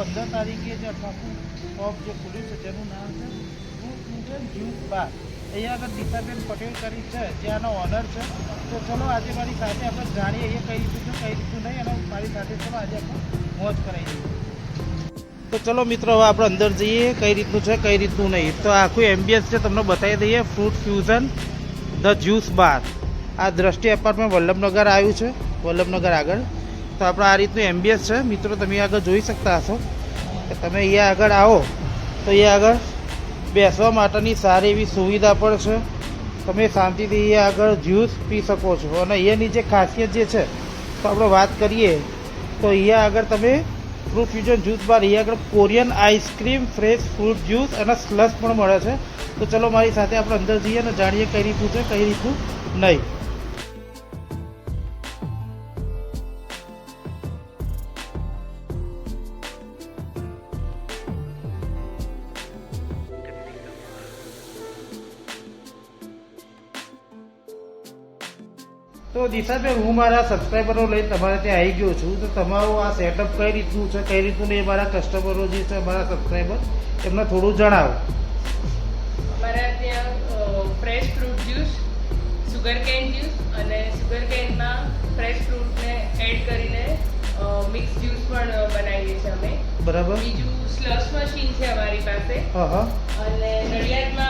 પંદર તારીખે જે નવું શોપ જે ખુલ્યું છે જેનું નામ છે જ્યુસ બાર અહીંયા આગળ દીપાબેન પટેલ કરી છે જે આનો ઓનર છે. તો ચલો આજે મારી સાથે આપણે જાણીએ, એ કઈ રીતનું કઈ રીતનું નહીં, અને મારી સાથે ચલો આજે આપણે મોજ કરાવી દઈએ તો ચલો મિત્રો, હવે આપણે અંદર જઈએ, કઈ રીતનું છે, કઈ રીતનું નહીં. તો આખું એમ્બિયન્સ છે તમને બતાવી દઈએ fruit fusion the juice bar આ દ્રષ્ટિ એપાર્ટમેન્ટ વલ્લભનગર આવ્યું છે, વલ્લભનગર આગળ. તો આપણે આ રીતનું એમ્બિયન્સ છે. મિત્રો, તમે આગળ જોઈ શકતા હશો કે તમે અહીંયા આગળ આવો તો અહીંયા આગળ બેસવા માટેની સારી એવી સુવિધા પણ છે. તમે શાંતિથી અહીંયા આગળ જ્યુસ પી શકો છો. અને અહીંયાની જે ખાસિયત જે છે, તો આપણે વાત કરીએ તો અહીંયા આગળ તમે ફ્રૂટ ફ્યુઝન જ્યુસ બાર અહીંયા આગળ Korean ice cream fresh fruit juice અને સ્લસ પણ મળે છે. તો ચલો, મારી સાથે આપણે અંદર જઈએ અને જાણીએ કઈ રીતનું છે, કઈ રીતનું નહીં. તો દિશાબેન હું મારા સબસ્ક્રાઈબરો લઈ તમારે ત્યાં આવી ગયો છું. તો તમારું આ સેટઅપ કઈ રીતનું છે? કઈ રીતનું નહીં મારા કસ્ટમરો જે છે મારા સબસ્ક્રાઈબર એમને થોડું જણાવો. અમારા ત્યાં fresh fruit juice sugar cane juice અને સુગર કેનમાં ફ્રેશ ફ્રૂટને એડ કરીને મિક્સ જ્યુસ પણ બનાવીએ છીએ અમે. બરાબર. બીજું સ્લસ મશીન છે અમારી પાસે. અને નડિયાદમાં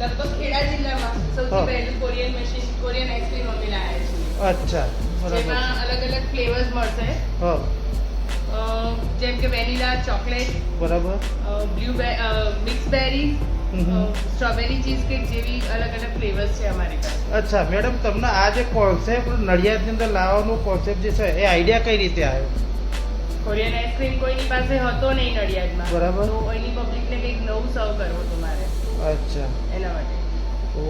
લગભગ ખેડા જિલ્લામાં સૌથી પહેલું કોરિયન મશીન કોરિયન આઈસ્ક્રીમ અમે લાવ્યા છીએ. અચ્છા જેમાં અલગ અલગ ફ્લેવર્સ મળશે. હા. અ, જેમ કે વેનીલા ચોકલેટ બરાબર. Blue mix berry strawberry cheesecake જેવી અલગ અલગ ફ્લેવર્સ છે અમારી પાસે. અચ્છા મેડમ તમને આ જે કોન્સેપ્ટ નડિયાદની અંદર લાવવાનો કોન્સેપ્ટ જે છે એ આઈડિયા કઈ રીતે આવ્યો? કોરિયન આઈસ્ક્રીમ કોઈની પાસે હતો નહીં નડિયાદમાં. બરાબર. તો એની પબ્લિકને કંઈક નવું સર્વ કરવો હતું મારે. અચ્છા. એના માટે.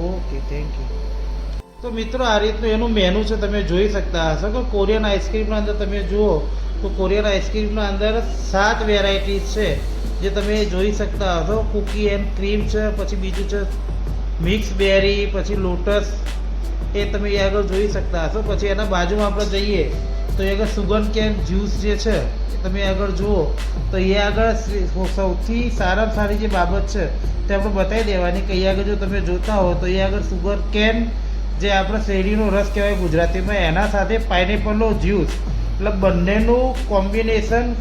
ઓકે થેન્ક યુ તો મિત્રો આ રીતનું એનું મેનુ છે તમે જોઈ શકતા હશો કે કોરિયન આઈસ્ક્રીમના અંદર તમે જુઓ તો કોરિયન આઈસ્ક્રીમના અંદર સાત વેરાયટીઝ છે જે તમે જોઈ શકતા હશો. કુકી એન્ડ ક્રીમ છે પછી બીજું છે મિક્સ બેરી પછી લોટસ એ તમે એ આગળ જોઈ શકતા હશો. પછી એના બાજુમાં આપણે જઈએ તો એ આગળ સુગર કેન જ્યુસ જે છે તમે આગળ જુઓ તો એ આગળ સૌથી સારામાં સારી જે બાબત છે તે આપણે બતાવી દેવાની કે અહીંયા આગળ જો તમે જોતા હો, તો અહીંયા આગળ સુગર કેન જે આપણે શેરડીનો રસ કહેવાય ગુજરાતીમાં, એના સાથે પાઇનેપલનો જ્યુસ એટલે બંનેનું કોમ્બિનેશન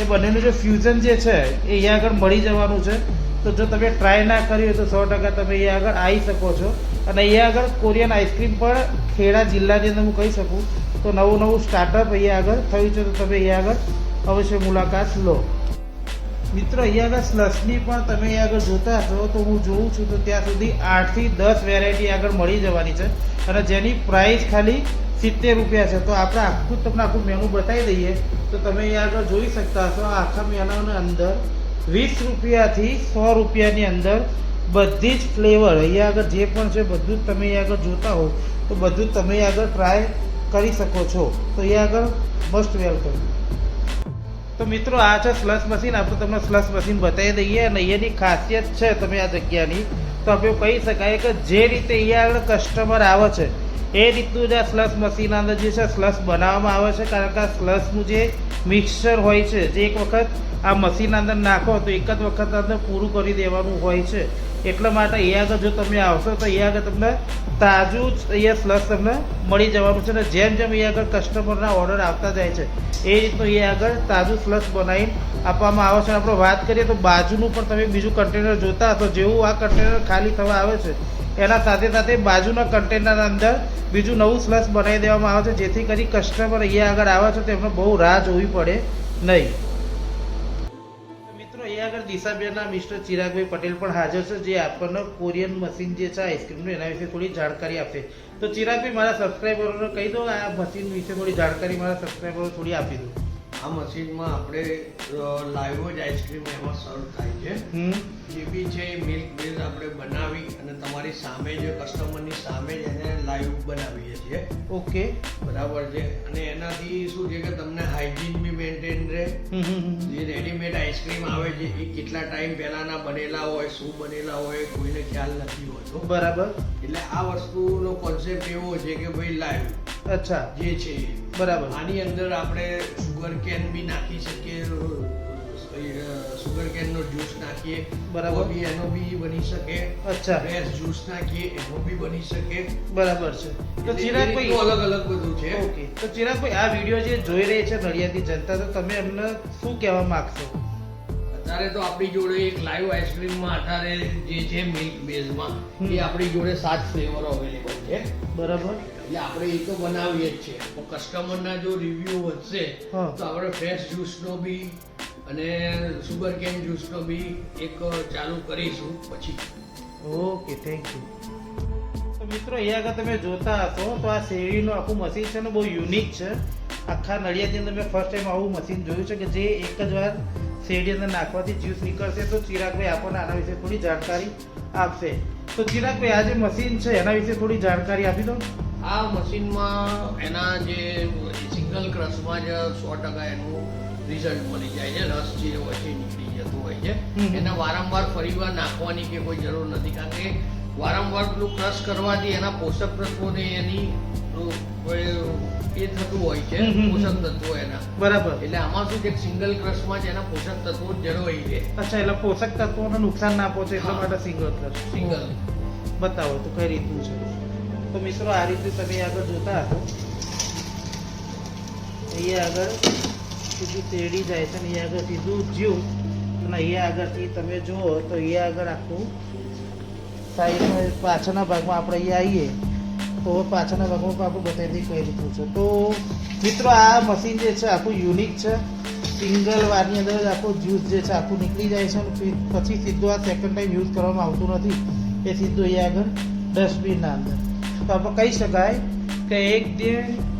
એ બંનેનું જે ફ્યુઝન જે છે, એ અહીંયા આગળ મળી જવાનું છે. તો જો તમે ટ્રાય ના કરી હોય તો સો ટકા તમે અહીંયા આગળ આવી શકો છો. અને અહીંયા આગળ કોરિયન આઈસ્ક્રીમ પણ ખેડા જિલ્લાની અંદર હું કહી શકું. તો નવું નવું સ્ટાર્ટઅપ અહીંયા આગળ થયું છે, તો તમે અહીંયા આગળ અવશ્ય મુલાકાત લો. મિત્રો અહીંયાના સ્લસની પણ તમે અહીં આગળ જોતા હશો, તો હું જોઉં છું તો ત્યાં સુધી આઠથી દસ વેરાયટી આગળ મળી જવાની છે અને જેની પ્રાઇસ ખાલી સિત્તેર રૂપિયા છે. તો આપણે આખું તમને આખું મેનુ બતાવી દઈએ. તો તમે અહીંયા આગળ જોઈ શકતા હશો, આખા મેનુની અંદર વીસ રૂપિયાથી સો રૂપિયાની અંદર બધી જ ફ્લેવર અહીંયા આગળ જે પણ છે બધું જ તમે અહીંયા આગળ જોતા હો તો બધું જ તમે આગળ ટ્રાય કરી શકો છો. તો અહીંયા આગળ મસ્ટ વેલકમ તો મિત્રો, આ છે સ્લસ મશીન આપણે તમને સ્લસ મશીન બતાવી દઈએ અને એની ખાસિયત છે તમે આ જગ્યાની. તો આપણે કહી શકાય કે જે રીતે અહીંયા કસ્ટમર આવે છે, એ રીતનું જ આ સ્લસ મશીન અંદર જે છે સ્લસ બનાવવામાં આવે છે. કારણ કે આ સ્લસનું જે મિક્સચર હોય છે, જે એક વખત આ મશીન અંદર નાખો તો એક જ વખત અંદર પૂરું કરી દેવાનું હોય છે. એટલા માટે અહીંયા આગળ જો તમે આવશો તો અહીંયા આગળ તમને તાજું જ અહીંયા સ્લસ તમને મળી જવાનું છે અને જેમ જેમ અહીંયા આગળ કસ્ટમરના ઓર્ડર આવતા જાય છે, એ રીતનું અહીંયા આગળ તાજું સ્લસ બનાવીને આપવામાં આવે છે. આપણે વાત કરીએ તો બાજુનું પણ તમે બીજું કન્ટેનર જોતા તો જેવું આ કન્ટેનર ખાલી થવા આવે છે, એના સાથે સાથે બાજુના કન્ટેનર અંદર બીજું નવું સ્લસ બનાવી દેવામાં આવે છે, જેથી કરી કસ્ટમર અહીંયા આગળ આવે છે તો એમને બહુ રાહ જોવી પડે નહીં. અહીંયા મિસ્ટર ચિરાગભાઈ પટેલ પણ હાજર છે, જે આપણને કોરિયન મશીન જે છે, આઈસ્ક્રીમનું, એના વિશે થોડી જાણકારી આપશે તો ચિરાગભાઈ, મારા સબસ્ક્રાઈબરોને કહી દો, આ મશીન વિશે થોડી જાણકારી મારા સબસ્ક્રાઈબરો થોડી આપી દો. આ મશીનમાં આપણે લાઈવ જ આઈસ્ક્રીમ એમાં સર્વ થાય છે. જે બી છે એ મિલ્ક બેઝ આપણે બનાવી અને તમારી સામે જ કસ્ટમરની સામે જ એને લાઈવ બનાવીએ છીએ. ઓકે. બરાબર છે. અને એનાથી શું છે કે તમને હાઇજીન બી મેન્ટેન રહે. જે રેડીમેડ આઈસ્ક્રીમ આવે છે એ કેટલા ટાઈમ પહેલાના બનેલા હોય શું બનેલા હોય કોઈને ખ્યાલ નથી હોતો. બરાબર. એટલે આ વસ્તુનો કોન્સેપ્ટ એવો છે કે ભાઈ લાઈવ. અચ્છા. જે છે બરાબર. આની અંદર આપણે સુગર કેન બી નાખી શકીએ સુગર કેન નો જ્યુસ નાખીએ બરાબર. બી એનો બી બની શકે. અચ્છા. ફ્રેશ જ્યુસ નાખીએ એનો બી બની શકે. બરાબર છે. તો ચિરાગભાઈ અલગ અલગ બધું છે. ઓકે. તો ચિરાગભાઈ આ વીડિયો જે જોઈ રહી છે નડિયાદની જનતા તો તમે એમને શું કહેવા માંગશો? અત્યારે તો આપણી જોડે એક લાઈવ આઈસ્ક્રીમમાં અત્યારે જે છે મિલ્ક બેઝમાં. એ આપણી જોડે સાત ફ્લેવર અવેલેબલ છે. બરાબર. એટલે આપણે એ તો બનાવીએ જ છે કસ્ટમરના જો રિવ્યુ વધશે તો આપણે ફ્રેશ જ્યુસનો બી અને સુગર કેન જ્યુસનો બી એક ચાલુ કરીશું પછી. ઓકે થેન્ક યુ તો મિત્રો અહીંયા આગળ તમે જોતા હશો તો આ શેરડીનું આખું મશીન છે ને બહુ યુનિક છે. આખા નડિયાદની અંદર મેં ફર્સ્ટ ટાઈમ આવું મશીન જોયું છે કે જે એક જ વાર શેરડી અંદર નાખવાથી જ્યુસ નીકળશે. તો ચિરાગભાઈ આપણને આના વિશે થોડી જાણકારી આપશે. તો ચિરાગભાઈ આ જે મશીન છે એના વિશે થોડી જાણકારી આપી દો. આ મશીનમાં એના જે સિંગલ ક્રશમાં જ સો ટકા એનું રિઝલ્ટ મળી જાય છે. રસ જે હોય છે નીકળી જતું હોય છે. એને વારંવાર ફરીવાર નાખવાની કે કોઈ જરૂર નથી. કારણ કે વારંવાર પેલું ક્રશ કરવાથી એના પોષક તત્વોને એની એ થતું હોય છે. પોષક તત્વો એના. બરાબર. એટલે આમાં શું છે સિંગલ ક્રશમાં જ એના પોષક તત્વો જળવાઈ છે. અચ્છા એટલે પોષક તત્વોને નુકસાન ના પહોંચે એટલા માટે સિંગલ ક્રશ. સિંગલ. બતાવો તો કઈ રીતનું છે? તો મિત્રો, આ રીતે તમે આગળ જોતા હતો અહીંયા આગળ સીધું શેરડી જાય છે અને અહીંયા આગળ સીધું જ્યુસ અને અહીંયા આગળથી તમે જુઓ તો અહીંયા આગળ આખું સાઈડમાં પાછળના ભાગમાં આપણે અહીંયા આવીએ, તો પાછળના ભાગમાં પણ આપણે દઈએ કઈ રીતનું છે. તો મિત્રો, આ મશીન જે છે, આખું યુનિક છે. સિંગલ વારની અંદર આખું જ્યુસ જે છે, આખું નીકળી જાય છે અને પછી સીધું આ સેકન્ડ ટાઈમ યુઝ કરવામાં આવતું નથી. એ સીધું અહીંયા આગળ ડસ્ટબિનના અંદર. તો આપણે કહી શકાય કે એક જે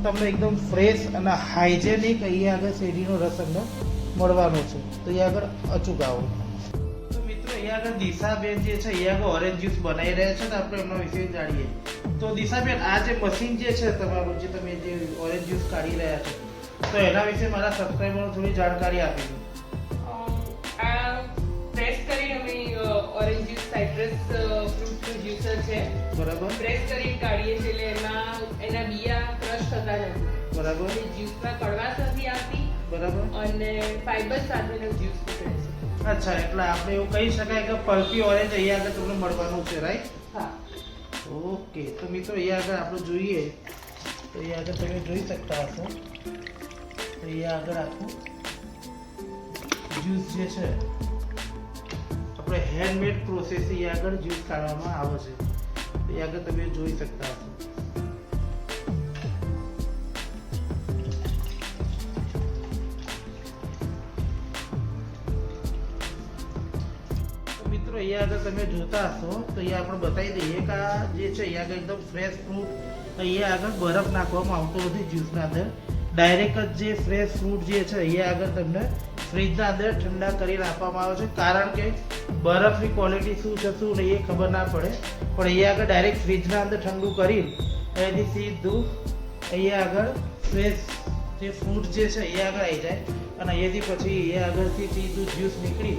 તમને એકદમ ફ્રેશ અને હાઇજેનિક અહીંયા આગળ શેરડીનો રસ તમને મળવાનો છે. તો અહીંયા આગળ અચૂક આવો. તો મિત્રો અહીંયા આગળ દિશાબેન જે છે, અહીંયા આગળ ઓરેન્જ જ્યુસ બનાવી રહ્યા છે ને આપણે એમના વિશે જાણીએ. તો દિશાબેન, આ જે મશીન જે છે તમારું, જે તમે જે ઓરેન્જ જ્યુસ કાઢી રહ્યા છો, તો એના વિશે મારા સબસ્ક્રાઈબરો થોડી જાણકારી આપી દો. છે. બરાબર. પ્રેસ કરીને કાઢીએ છીએ એટલે એમાં એના બિયા ક્રશ થતા નથી બરાબર. એટલે જ્યુસમાં કડવાશ નથી આવતી. બરાબર. અને ફાઈબર સાથેનો જ્યુસ છે. અચ્છા એટલે આપણે એવું કહી શકાય કે પલ્પી ઓરેન્જ અહીંયા આગળ તમને મળવાનું છે રાઈટ હા. ઓકે તો મિત્રો અહીંયા આગળ આપણે જોઈએ. તો અહીંયા આગળ તમે જોઈ શકતા હશો. તો અહીંયા આગળ આખું જ્યુસ જે છે આપણે હેન્ડમેડ પ્રોસેસ અહીંયા આગળ જ્યુસ કાઢવામાં આવે છે. તો આગળ તમે જોઈ શકતા હશો. મિત્રો, અહીંયા આગળ તમે જોતા હશો, તો અહીંયા આપણે બતાવી દઈએ કે આ જે છે, અહીંયા આગળ એકદમ ફ્રેશ ફ્રૂટ અહીંયા આગળ બરફ નાખવામાં આવતો નથી જ્યુસના અંદર. ડાયરેક્ટ જ જે ફ્રેશ ફ્રૂટ જે છે, અહીંયા આગળ તમને ફ્રિજના અંદર ઠંડા કરીને આપવામાં આવે છે. કારણ કે બરફની ક્વોલિટી શું છે, શું નહીં એ ખબર ના પડે. પણ અહીંયા આગળ ડાયરેક્ટ ફ્રિજના અંદર ઠંડુ કરી એથી સીધું અહીંયા આગળ ફ્રેશ જે ફ્રૂટ જે છે એ આગળ આવી જાય. અને અહીંયાથી પછી અહીંયા આગળથી સીધું જ્યુસ નીકળી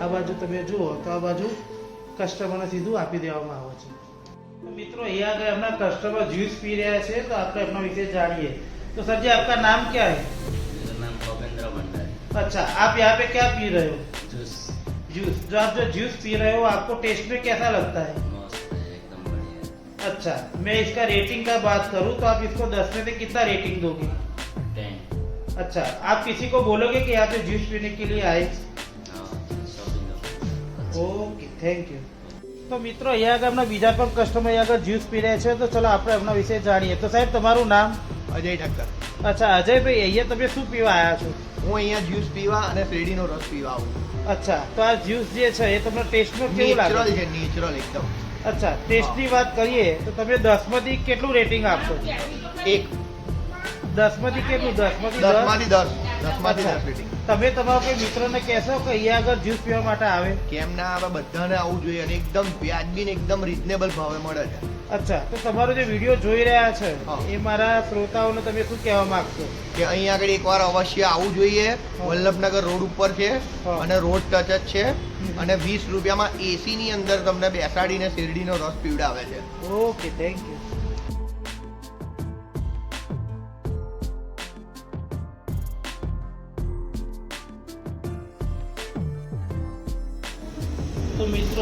આ બાજુ તમે જુઓ તો આ બાજુ કસ્ટમરને સીધું આપી દેવામાં આવે છે. મિત્રો, અહીંયા આગળ એમના કસ્ટમર જ્યુસ પી રહ્યા છે, તો આપણે એમના વિશે જાણીએ. તો સરજી, આપકા નામ ક્યાં હૈ? अच्छा आप यहाँ पे क्या पी रहे हो जूस जूस जो आप जो जूस पी रहे हो आपको टेस्ट में कैसा लगता है मस्त है एकदम बढ़िया अच्छा मैं इसका रेटिंग का बात करूँ तो आप इसको दस में से कितना रेटिंग दोगे टेन अच्छा आप किसी को बोलोगे कि यहाँ पे जूस पीने के लिए आए हाँ शॉपिंग ઓકે થેન્ક યુ તો મિત્રો અહીંયા આગળ એમના બીજા પણ કસ્ટમર અહીંયા આગળ જ્યુસ પી રહ્યા છે તો ચલો આપણે એમના વિશે જાણીએ તો સાહેબ તમારું નામ અજય ઠક્કર અચ્છા અજયભાઈ અહીંયા તમે શું પીવા આવ્યા છો? હું અહીંયા જ્યુસ પીવા અને શેરડીનો રસ પીવા આવું અચ્છા તો આ જ્યુસ જે છે એ તમને ટેસ્ટમાં કેવું લાગે? છે નેચરલ એકદમ. અચ્છા ટેસ્ટની વાત કરીએ તો તમે દસમાંથી કેટલું રેટિંગ આપશો? એક. દસમાંથી કેટલું? દસમાંથી દસમાંથી દસ. માંથી દસમાંથી દસ રેટિંગ. તમે તમારા કોઈ મિત્રોને કહેશો કે અહીંયા આગળ જ્યુસ પીવા માટે આવે? કેમ ના આવે? બધાને આવવું જોઈએ અને એકદમ વ્યાજબી ને એકદમ રિઝનેબલ ભાવે મળે છે. અચ્છા તો તમારો જે વીડિયો જોઈ રહ્યા છે. એ મારા શ્રોતાઓને તમે શું કહેવા માંગશો? કે અહીંયા આગળ એકવાર અવશ્ય આવવું જોઈએ. વલ્લભનગર રોડ ઉપર છે અને રોડ ટચ જ છે અને વીસ રૂપિયામાં એસી ની અંદર તમને બેસાડીને શેરડીનો રસ પીવડાવે છે. ઓકે થેન્ક યુ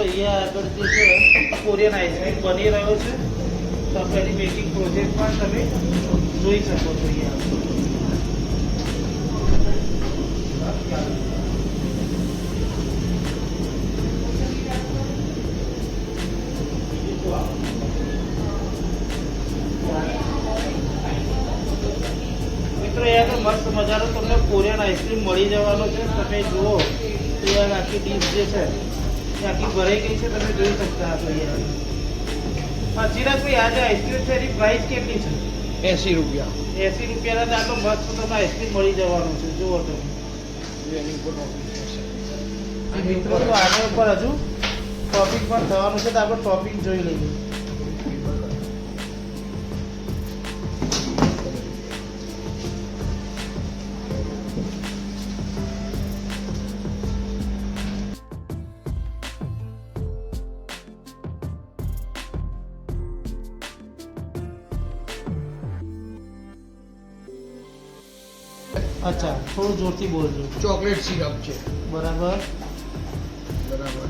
તો અહીંયા આગળ જે છે કોરિયન આઈસ્ક્રીમ બની રહ્યો છે. તો પેલી પ્રોસેસ પણ તમે જોઈ શકો છો અહીંયા. મસ્ત મજાનો તમને કોરિયન આઈસ્ક્રીમ મળી જવાનો છે. તમે જુઓ, તો આખી ડીશ જે છે આખી ભરાઈ ગઈ છે તમે જોઈ શકતા હશો અહીંયા. હા ચિરાગભાઈ આજે આઈસ્ક્રીમ છે એની પ્રાઇસ કેટલી છે? એસી રૂપિયા. એસી રૂપિયાના તો આટલો મસ્ત તમને આઈસ્ક્રીમ મળી જવાનું છે જુઓ તમે. આ મિત્રો તો આગળ ઉપર હજુ ટોપિક પણ થવાનું છે તો આપણે ટોપિક જોઈ લઈએ. અચ્છા થોડું જોરથી બોલજો ચોકલેટ સિરપ છે. બરાબર. બરાબર.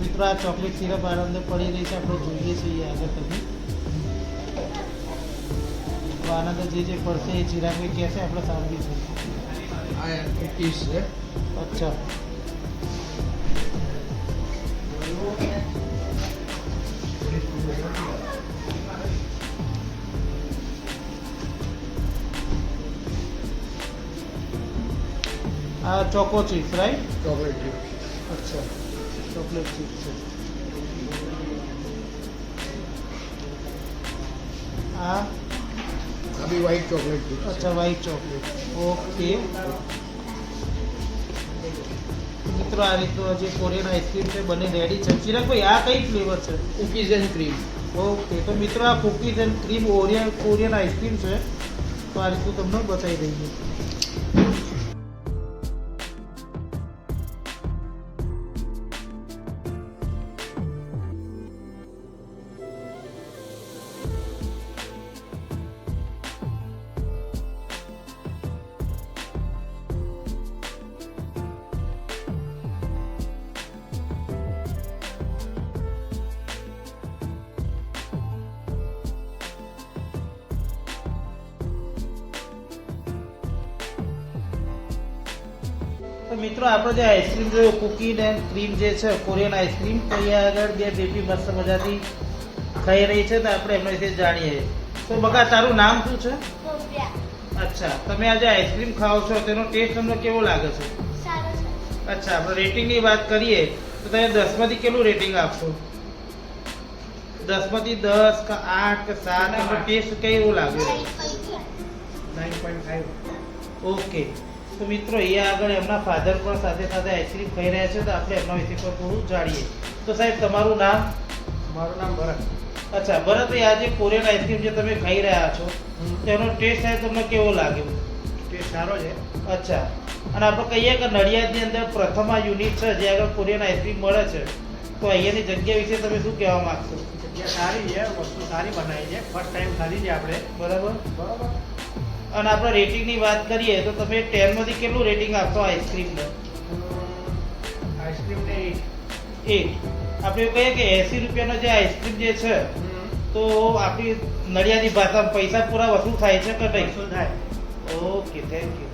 મિત્રો આ ચોકલેટ સિરપ આનંદ પડી રહી છે આપણે જોઈએ છીએ આગળ પછી. તો આનંદ જે જે પડશે એ ચિરાગભાઈ કહેશે આપણે સાંભળીશું. આ કુકીઝ છે. અચ્છા. આ choco chips right chocolate chips. અચ્છા. ચોકલેટ ચિપ્સ છે. આ? આ બી વ્હાઈટ ચોકલેટ ચિપ અચ્છા વ્હાઈટ ચોકલેટ ઓકે મિત્રો આ રીતનું જે કોરિયન આઈસ્ક્રીમ છે બને રેડી છે. ચિરાગભાઈ આ કઈ ફ્લેવર છે? કુકીઝ એન્ડ ક્રીમ ઓકે તો મિત્રો આ cookies and cream ઓરિયન Korean ice cream છે. તો આ રીતનું તમને બતાવી દઈએ. તો મિત્રો આપણે જે આઈસ્ક્રીમ જોયું કુકી એન્ડ ક્રીમ જે છે કોરિયન આઈસ્ક્રીમ તો અહીંયા આગળ બે બેબી મસ્ત મજાથી ખાઈ રહી છે તો આપણે એમના વિશે જાણીએ. તો બકા તારું નામ શું છે? અચ્છા તમે આજે આઈસ્ક્રીમ ખાઓ છો તેનો ટેસ્ટ તમને કેવો લાગે છે? અચ્છા આપણે રેટિંગની વાત કરીએ તો તમે દસમાંથી કેટલું રેટિંગ આપશો? દસમાંથી દસ કે આઠ કે સાત તમને ટેસ્ટ કેવો લાગ્યો નાઇન પોઈન્ટ ફાઈવ ઓકે તો મિત્રો અહીંયા આગળ એમના ફાધર પણ સાથે સાથે આઈસ્ક્રીમ ખાઈ રહ્યા છે તો આપણે એમના વિશે પણ થોડું જાણીએ. તો સાહેબ તમારું નામ? મારું નામ ભરત. અચ્છા ભરતભાઈ આ જે કોરિયન આઈસ્ક્રીમ જે તમે ખાઈ રહ્યા છો તેનો ટેસ્ટ સાહેબ તમને કેવો લાગ્યો? ટેસ્ટ સારો છે. અચ્છા અને આપણે કહીએ કે નડિયાદની અંદર પ્રથમ આ યુનિટ છે જે આગળ કોરિયન આઈસ્ક્રીમ મળે છે. તો અહીંયાની જગ્યા વિશે તમે શું કહેવા માંગશો? જગ્યા સારી છે વસ્તુ સારી બનાવી છે ફર્સ્ટ ટાઈમ ખાધી છે આપણે. બરાબર? બરાબર. અને આપણે રેટિંગની વાત કરીએ તો તમે ટેનમાંથી કેટલું રેટિંગ આપશો આઈસ્ક્રીમને આઈસ્ક્રીમને એટ આપણે એવું કહીએ કે એસી રૂપિયાનો જે આઈસ્ક્રીમ જે છે તો આપણી નડિયાદી ભાષામાં પૈસા પૂરા વસૂલ થાય છે કે નહીં? વસૂલ થાય. Okay thank you